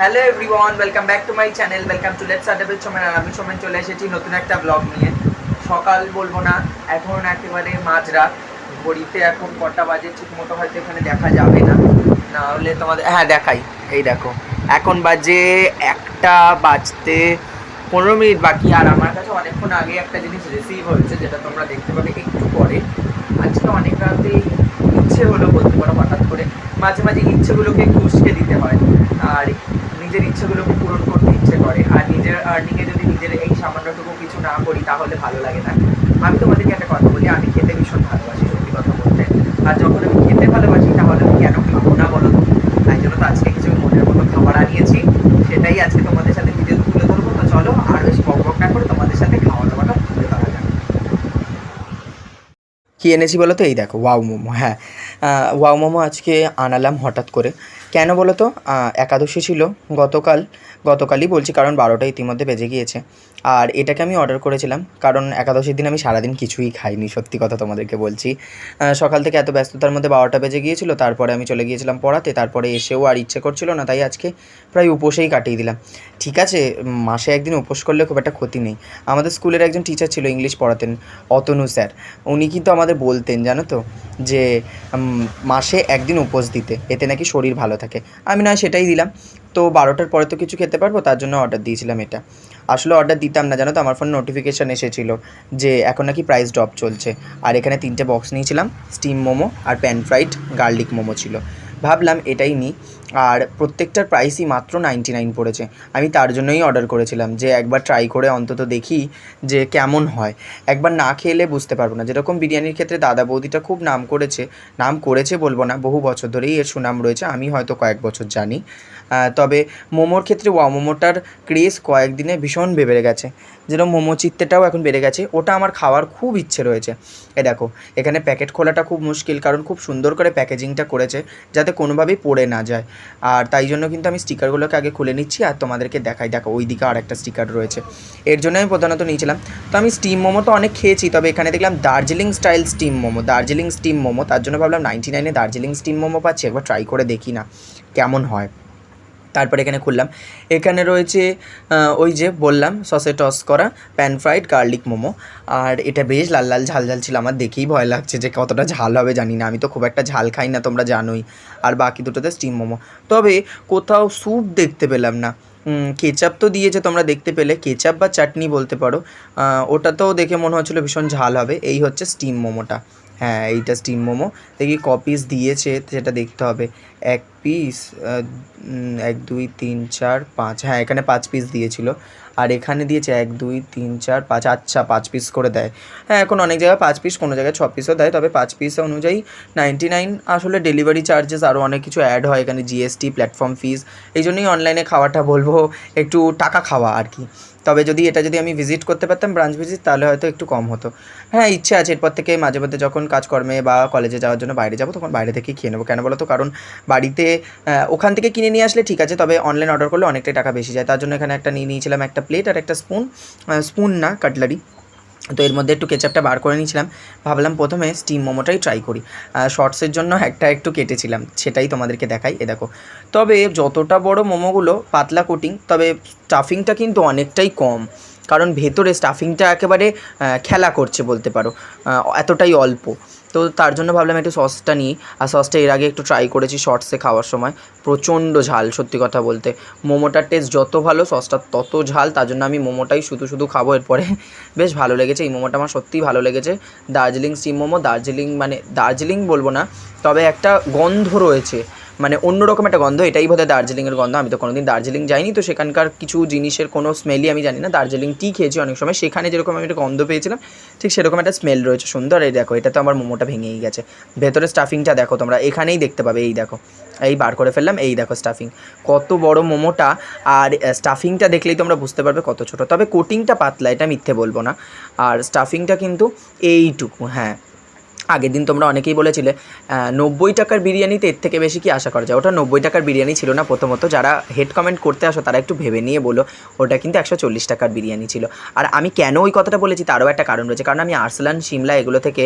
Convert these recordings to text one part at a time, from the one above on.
Hello everyone welcome back to my channel welcome to let's আডেবল Somen আর আমি সোমেন চলে এসেছি নতুন একটা ব্লগ নিয়ে। সকাল বলব না, এখন একেবারে মাঝরাত ঘড়িতে এখন কটা বাজে ঠিক মতো হয়তো এখানে দেখা যাবে না। না হলে তোমাদের হ্যাঁ দেখাই। এই দেখো, এখন বাজে একটা বাজতে পনেরো মিনিট বাকি। আর আমার কাছে অনেকক্ষণ আগে একটা জিনিস রিসিভ হয়েছে, যেটা তোমরা দেখতে পাবে একটু পরে। আজকে অনেক রাতে ইচ্ছে হলো বলতে পারো, হঠাৎ করে মাঝে মাঝে ইচ্ছেগুলোকে একটু দিতে হয়। আর নিজের ইচ্ছেগুলোকে পূরণ করতে ইচ্ছে করে। আর নিজের আর্নিংয়ে যদি নিজের এই সামান্যটুকু কিছু না করি, তাহলে ভালো লাগে না। আমি তোমাদেরকে একটা কথা বলি, আমি খেতে ভীষণ ভালোবাসি, সত্যি কথা বলতে। আর যখন আমি খেতে ভালোবাসি, তাহলে আমি কেন খাব না বলো তো? তাই জন্য তো আজকে কিছু মনের মতো খাবার আনিয়েছি। সেটাই আজকে তোমাদের সাথে ভিডিও তুলে ধরবো। তো চলো, আর বেশি বক না করে তোমাদের সাথে খাওয়া দাওয়াটা তুলে ধরা যাক। কী এনেছি বলো তো? এই দেখো, ওয়াও মোমো হ্যাঁ। ওয়াও মোমো আজকে আনালাম হঠাৎ করে। কেন বলো তো? একাদশী ছিল। গতকাল গতকালই বলছি কারণ বারোটা ইতিমধ্যে বেজে গিয়েছে। আর এটাকে আমি অর্ডার করেছিলাম, কারণ একাদশীর দিন আমি সারাদিন কিছুই খাইনি, সত্যি কথা তোমাদেরকে বলছি। সকাল থেকে এত ব্যস্ততার মধ্যে বারোটা বেজে গিয়েছিল, তারপরে আমি চলে গিয়েছিলাম পড়াতে, তারপরে এসেও আর ইচ্ছে করছিল না, তাই আজকে প্রায় উপোসেই কাটিয়ে দিলাম। ঠিক আছে মাসে একদিন উপোস করলে খুব একটা ক্ষতি নেই। আমাদের স্কুলের একজন টিচার ছিল ইংলিশ পড়াতেন, অতনু স্যার। উনি কিন্তু আমাদের বলতেন, জানো তো, যে মাসে একদিন উপোস দিতে, এতে নাকি শরীর ভালো থাকে। আমি নয় সেটাই দিলাম। তো বারোটার পরে তো কিছু খেতে পারব, তার জন্য অর্ডার দিয়েছিলাম এটা। আসলে অর্ডার দিতাম না, জানো তো? আমার ফোন নোটিফিকেশান এসেছিল যে এখন নাকি প্রাইস ড্রপ চলছে। আর এখানে তিনটে বক্স নিয়েছিলাম স্টিম মোমো আর প্যান ফ্রাইড গার্লিক মোমো ছিল। ভাবলাম এটাই নিই। আর প্রত্যেকটার প্রাইসই মাত্র নাইনটি নাইন পড়েছে। আমি তার জন্যই অর্ডার করেছিলাম যে একবার ট্রাই করে অন্তত দেখি যে কেমন হয়। একবার না খেলে বুঝতে পারব না। যেরকম বিরিয়ানির ক্ষেত্রে দাদা বৌদিটা খুব নাম করেছে নাম করেছে বলব না, বহু বছর ধরেই এর সুনাম রয়েছে, আমি হয়তো কয়েক বছর জানি। তবে মোমোর ক্ষেত্রে ওয়া মোমোটার ক্রেজ কয়েকদিনে ভীষণ বেড়ে গেছে। যেরকম মোমো চিত্তেটাও এখন বেড়ে গেছে, ওটা আমার খাওয়ার খুব ইচ্ছে রয়েছে। এ দেখো, এখানে প্যাকেট খোলাটা খুব মুশকিল, কারণ খুব সুন্দর করে প্যাকেজিংটা করেছে, যাতে কোনোভাবেই পড়ে না যায়। আর তাই জন্য কিন্তু আমি স্টিকারগুলোকে আগে খুলে নিচ্ছি আর তোমাদেরকে দেখাই। দেখো ওই দিকে আর একটা স্টিকার রয়েছে। এর জন্য আমি প্রধানত নিয়েছিলাম, তো আমি স্টিম মোমো তো অনেক খেয়েছি, তবে এখানে দেখলাম Darjeeling style steam momo, Darjeeling steam momo, তার জন্য ভাবলাম নাইনটি নাইনে দার্জিলিং স্টিম মোমো পাচ্ছি, একবার ট্রাই করে দেখি না কেমন হয়। তারপরে এখানে খুললাম। এখানে রয়েছে ওই যে বললাম সসে টস করা প্যান ফ্রাইড গার্লিক মোমো। আর এটা বেশ লাল লাল ঝাল ঝাল ছিল আমার দেখেই ভয় লাগছে যে কতটা ঝাল হবে জানি না। আমি তো খুব একটা ঝাল খাই না তোমরা জানোই। আর বাকি দুটোতে স্টিম মোমো। তবে কোথাও স্যুপ দেখতে পেলাম না। কেচাপ তো দিয়েছে তোমরা দেখতে পেলে। কেচাপ বা চাটনি বলতে পারো। আহ, ওটাতেও দেখে মনে হচ্ছিল ভীষণ ঝাল হবে। এই হচ্ছে স্টিম মোমোটা। হ্যাঁ এইটা স্টিম মোমো। দেখি কপিস দিয়েছে সেটা দেখতে হবে। এক পিস এক, দুই, তিন, চার, পাঁচ হ্যাঁ এখানে পাঁচ পিস দিয়েছিল। আর এখানে দিয়েছে এক, দুই, তিন, চার, পাঁচ আচ্ছা পাঁচ পিস করে দেয়। হ্যাঁ এখন অনেক জায়গায় পাঁচ পিস কোনো জায়গায় ছ পিসও দেয়, তবে পাঁচ পিস অনুযায়ী নাইনটি নাইন আসলে ডেলিভারি চার্জেস আরও অনেক কিছু অ্যাড হয়, এখানে জিএসটি প্ল্যাটফর্ম ফিস এই জন্যই অনলাইনে খাওয়াটা বলব, একটু টাকা খাওয়া আর কি। তবে যদি এটা যদি আমি ভিজিট করতে পারতাম ব্রাঞ্চ ভিজিট তাহলে হয়তো একটু কম হতো। হ্যাঁ ইচ্ছে আছে, এরপর থেকে মাঝে মধ্যে যখন কাজকর্মে বা কলেজে যাওয়ার জন্য বাইরে যাব, তখন বাইরে থেকেই খেয়ে নেব। কেন বলো তো কারণ বাড়িতে ওখান থেকে কিনে নিয়ে আসলে ঠিক আছে, তবে অনলাইন অর্ডার করলে অনেকটাই টাকা বেশি যায়। তার জন্য এখানে একটা নিয়ে নিয়েছিলাম একটা প্লেট আর একটা স্পুন স্পুন না কাটলারি তো এর মধ্যে একটু কেচাপটা বার করে নিয়েছিলাম। ভাবলাম প্রথমে স্টিম মোমোটাই ট্রাই করি। শর্টসের জন্য একটা একটু কেটেছিলাম, সেটাই তোমাদেরকে দেখাই, এ দেখো। তবে যতটা বড় মোমোগুলো, পাতলা কোটিং তবে স্টাফিংটা কিন্তু অনেকটাই কম। কারণ ভেতরে স্টাফিংটা একেবারে খেলা করছে বলতে পারো। এতটাই অল্প। তো তার জন্য ভাবলাম একটু সসটা নিই। আর সসটা এর আগে একটু ট্রাই করেছি শর্টসে খাওয়ার সময়। প্রচণ্ড ঝাল, সত্যি কথা বলতে। মোমোটার টেস্ট যত ভালো, সসটা তত ঝাল, তার জন্য আমি মোমোটাই শুধু শুধু খাব এরপরে। বেশ ভালো লেগেছে, এই মোমোটা আমার সত্যিই ভালো লেগেছে। দার্জিলিং স্টিম মোমো, দার্জিলিং মানে দার্জিলিং বলব না, তবে একটা গন্ধ রয়েছে। মানে অন্যরকম একটা গন্ধ, এটাই বোধহয় দার্জিলিংয়ের গন্ধ। আমি তো কোনোদিন দার্জিলিং যাইনি, তো সেখানকার কিছু জিনিসের কোনো স্মেলই আমি জানি না। দার্জিলিং টি খেয়েছি অনেক সময়, সেখানে যেরকম আমি একটা গন্ধ পেয়েছিলাম, ঠিক সেরকম একটা স্মেল রয়েছে, সুন্দর। এই দেখো, এটা তো আমার মোমোটা ভেঙেই গেছে। ভেতরে স্টাফিংটা দেখো তোমরা, এখানেই দেখতে পাবে, এই দেখো। এই বার করে ফেললাম, এই দেখো স্টাফিং কত বড় মোমোটা, আর স্টাফিংটা দেখলেই তোমরা বুঝতে পারবে কত ছোট। তবে কোটিংটা পাতলা, এটা মিথ্যে বলব না। আর স্টাফিংটা কিন্তু এইটুকু হ্যাঁ। আগের দিন তোমরা অনেকেই বলেছিলে নব্বই টাকার বিরিয়ানিতে এর থেকে বেশি কি আশা করা যায়? ওটা নব্বই টাকার বিরিয়ানি ছিল না প্রথমত, যারা হেড কমেন্ট করতে আসো তারা একটু ভেবে নিয়ে বলো, ওটা কিন্তু একশো চল্লিশ টাকার বিরিয়ানি ছিল। আর আমি কেন ওই কথাটা বলেছি তারও একটা কারণ রয়েছে, কারণ আমি আর্সলান, সিমলা এগুলো থেকে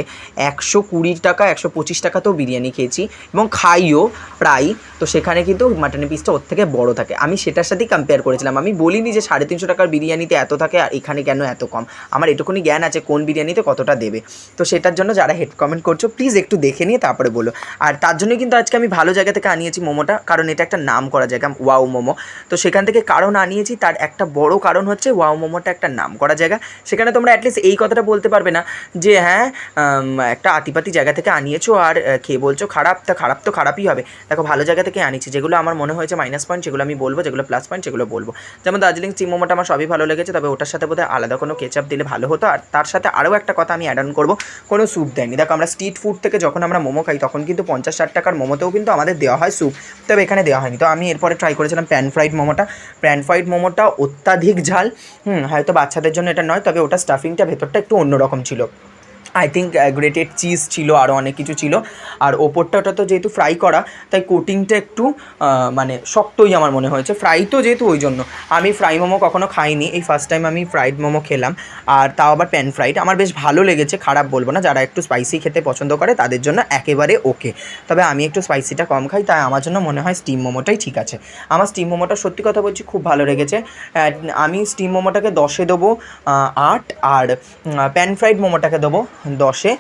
একশো কুড়ি টাকা, একশো পঁচিশ টাকাতেও বিরিয়ানি খেয়েছি এবং খাইও প্রায় তো সেখানে কিন্তু মাটনের পিসটা ওর থেকে বড় থাকে। আমি সেটার সাথেই কম্পেয়ার করেছিলাম। আমি বলিনি যে সাড়ে তিনশো টাকার বিরিয়ানিতে এত থাকে আর এখানে কেন এত কম। আমার এটুকুনি জ্ঞান আছে কোন বিরিয়ানিতে কতটা দেবে। তো সেটার জন্য যারা হেড কমেন্ট করছ প্লিজ একটু দেখে নিয়ে তারপরে বলো। আর তার জন্যই কিন্তু আজকে আমি ভালো জায়গা থেকে আনিয়েছি মোমোটা, কারণ এটা একটা নাম করা জায়গা, ওয়াও মোমো। তো সেখান থেকে কারণ আনিয়েছি, তার একটা বড় কারণ হচ্ছে ওয়াও মোমোটা একটা নাম করা জায়গা। সেখানে তোমরা অ্যাটলিস্ট এই কথাটা বলতে পারবে না, যে হ্যাঁ একটা আতিপাতি জায়গা থেকে আনিয়েছো আর খেয়ে বলছো খারাপ, তা খারাপ তো খারাপই হবে। দেখো, ভালো জায়গা থেকে আনিয়েছি, যেগুলো আমার মনে হয়েছে মাইনাস পয়েন্ট সেগুলো আমি বলব, যেগুলো প্লাস পয়েন্ট সেগুলো বলব। যেমন দার্জিলিং চিম মোমোটা আমার সবই ভালো লেগেছে, তবে ওটার সাথে বোধহয় আলাদা কোনো কেচাপ দিলে ভালো হতো। আর তার সাথে আরও একটা কথা আমি অ্যাড অন করব, কোনো স্যুপ দেয়নি। দেখো আমরা স্ট্রিট ফুড থেকে যখন আমরা মোমো খাই, তখন কিন্তু পঞ্চাশ ষাট টাকার মোমোতেও কিন্তু আমাদের দেওয়া হয় স্যুপ তবে এখানে দেওয়া হয়নি। তো আমি এরপরে ট্রাই করেছিলাম প্যান ফ্রাইড মোমোটা। প্যান ফ্রাইড মোমোটা অত্যাধিক ঝাল, হুম, হয়তো বাচ্চাদের জন্য এটা নয়, তবে ওটা স্টাফিংটা ভেতরটা একটু অন্যরকম ছিল। আই থিঙ্ক গ্রেটেড চিজ ছিল আরও অনেক কিছু ছিল। আর ওপরটা ওটা তো যেহেতু ফ্রাই করা, তাই কোটিংটা একটু মানে শক্তই আমার মনে হয়েছে। ফ্রাই তো যেহেতু ওই জন্য। আমি ফ্রাই মোমো কখনো খাইনি। এই ফার্স্ট টাইম আমি ফ্রাইড মোমো খেলাম। আর তাও আবার প্যান ফ্রাইড আমার বেশ ভালো লেগেছে, খারাপ বলব না। যারা একটু স্পাইসি খেতে পছন্দ করে, তাদের জন্য একেবারে ওকে তবে আমি একটু স্পাইসিটা কম খাই, তাই আমার জন্য মনে হয় স্টিম মোমোটাই ঠিক আছে। আমার স্টিম মোমোটা সত্যি কথা বলছি, খুব ভালো লেগেছে। আমি স্টিম মোমোটাকে দশে দেবো আট। আর প্যান ফ্রাইড মোমোটাকে দেবো দশে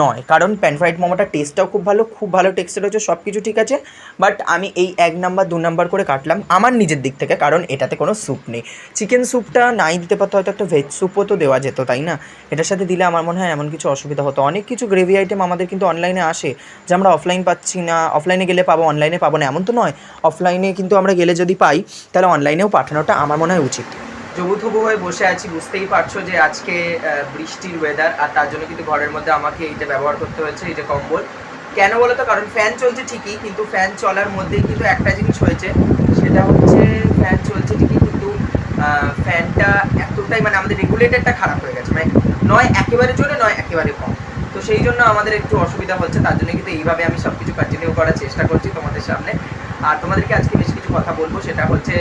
নয়। কারণ প্যান ফ্রাইড মোমোটার টেস্টটাও খুব ভালো খুব ভালো টেক্সচার হচ্ছে সব কিছু ঠিক আছে। বাট আমি এই এক নাম্বার দু নাম্বার করে কাটলাম আমার নিজের দিক থেকে, কারণ এটাতে কোনো স্যুপ নেই। চিকেন স্যুপটা নাই দিতে পারতো, হয়তো একটা ভেজ স্যুপও তো দেওয়া যেত, তাই না? এটার সাথে দিলে আমার মনে হয় এমন কিছু অসুবিধা হতো। অনেক কিছু গ্রেভি আইটেম আমাদের কিন্তু অনলাইনে আসে, যে আমরা অফলাইন পাচ্ছি না অফলাইনে গেলে পাবো অনলাইনে পাবো না, এমন তো নয়। অফলাইনে কিন্তু আমরা গেলে যদি পাই, তাহলে অনলাইনেও পাঠানোটা আমার মনে হয় উচিত। জবুথবু হয়ে বসে আছি, বুঝতেই পারছ যে আজকে বৃষ্টির ওয়েদার আর তার জন্য কিন্তু ঘরের মধ্যে আমাকে এইটা ব্যবহার করতে হয়েছে, এই যে কম্বল। কেন বলো তো কারণ ফ্যান চলছে ঠিকই, কিন্তু ফ্যান চলার মধ্যেই কিন্তু একটা জিনিস হয়েছে, সেটা হচ্ছে ফ্যান চলছে ঠিকই, কিন্তু ফ্যানটা এতটাই মানে আমাদের রেগুলেটরটা খারাপ হয়ে গেছে। মানে নয় একেবারে জোরে, নয় একেবারে কম। তো সেই জন্য আমাদের একটু অসুবিধা হচ্ছে, তার জন্য কিন্তু এইভাবে আমি সব কিছু কন্টিনিউ করার চেষ্টা করছি তোমাদের সামনে। আর তোমাদেরকে আজকে বেশ কিছু কথা বলব, সেটা হচ্ছে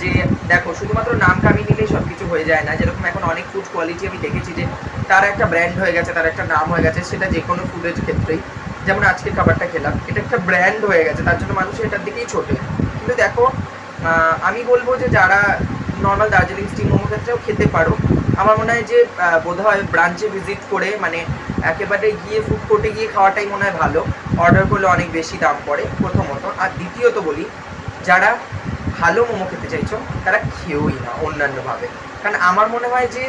যে দেখো শুধুমাত্র নাম কামি নিলেই সব কিছু হয়ে যায় না। যেরকম এখন অনেক ফুড কোয়ালিটি আমি দেখেছি যে তার একটা ব্র্যান্ড হয়ে গেছে তার একটা নাম হয়ে গেছে সেটা যে কোনো ফুডের ক্ষেত্রেই। যেমন আজকে খাবারটা খেলাম এটা একটা ব্র্যান্ড হয়ে গেছে তার জন্য মানুষ এটার দিকেই ছোটে। কিন্তু দেখো আমি বলব যে যারা নর্মাল দার্জিলিং স্টিম মোমো ক্ষেত্রেও খেতে পারো আমার মনে হয় যে আহ, বোধহয় ব্রাঞ্চে ভিজিট করে মানে একেবারে গিয়ে ফুড কোর্টে গিয়ে খাওয়াটাই মনে হয় ভালো। অর্ডার করলে অনেক বেশি দাম পড়ে প্রথমত। আর দ্বিতীয়ত বলি যারা ভালো মোমো খেতে চাইছো, তারা খেয়েওই না অন্যান্যভাবে। কারণ আমার মনে হয় যে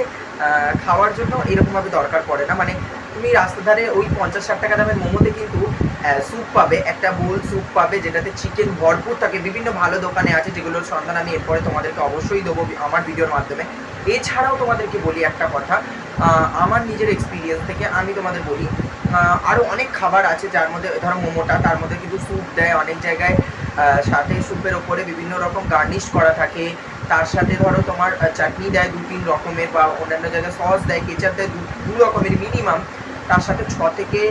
খাওয়ার জন্য এরকমভাবে দরকার পড়ে না। মানে তুমি রাস্তার ধারে ওই পঞ্চাশ ষাট টাকা দামের মোমোতে কিন্তু স্যুপ পাবে, একটা বোল স্যুপ পাবে, যেটাতে চিকেন ভরপুর থাকে। বিভিন্ন ভালো দোকানে আছে, যেগুলোর সন্ধান আমি এরপরে তোমাদেরকে অবশ্যই দেবো আমার ভিডিওর মাধ্যমে। এছাড়াও তোমাদেরকে বলি একটা কথা আমার নিজের এক্সপিরিয়েন্স থেকে আমি তোমাদের বলি আরও অনেক খাবার আছে যার মধ্যে, ধরো মোমোটা, তার মধ্যে কিন্তু স্যুপ দেয় অনেক জায়গায়। সাথে স্যুপের ওপরে বিভিন্ন রকম গার্নিশ করা থাকে। তার সাথে ধরো তোমার চাটনি দেয় দু তিন রকমের বা অন্যান্য জায়গায় সস দেয় কেচাপ দেয় দু রকমের মিনিমাম তার সাথে ছ থেকে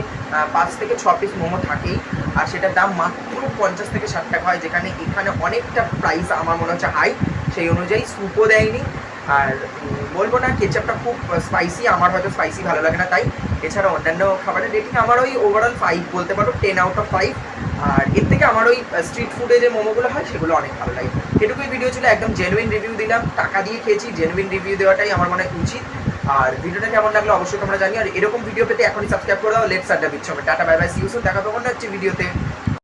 পাঁচ থেকে ছ পিস মোমো থাকেই। আর সেটার দাম মাত্র পঞ্চাশ থেকে ষাট টাকা হয়, যেখানে এখানে অনেকটা প্রাইস আমার মনে হচ্ছে হাই সেই অনুযায়ী স্যুপও দেয়নি। আর বলব না কেচাপটা খুব স্পাইসি আমার হয়তো স্পাইসি ভালো লাগে না তাই। এছাড়া অন্যান্য খাবারের রেটিং আমার ওই ওভারঅল ফাইভ বলতে পারো টেন আউট অফ ফাইভ আর এর থেকে আমার ওই স্ট্রিট ফুডে যে মোমোগুলো হয়, সেগুলো অনেক ভালো লাগে। এটুকুই ভিডিও ছিল, একদম জেনুইন রিভিউ দিলাম, টাকা দিয়ে খেয়েছি জেনুইন রিভিউ দেওয়াটাই আমার মনে উচিত। আর ভিডিওটা কেমন লাগল অবশ্যই তোমরা জানি আর এরকম ভিডিও পেতে এখনই সাবস্ক্রাইব করে দাও লেটস আড্ডা বিচ্ছবে tata bye bye see you soon দেখা মনে হচ্ছে ভিডিওতে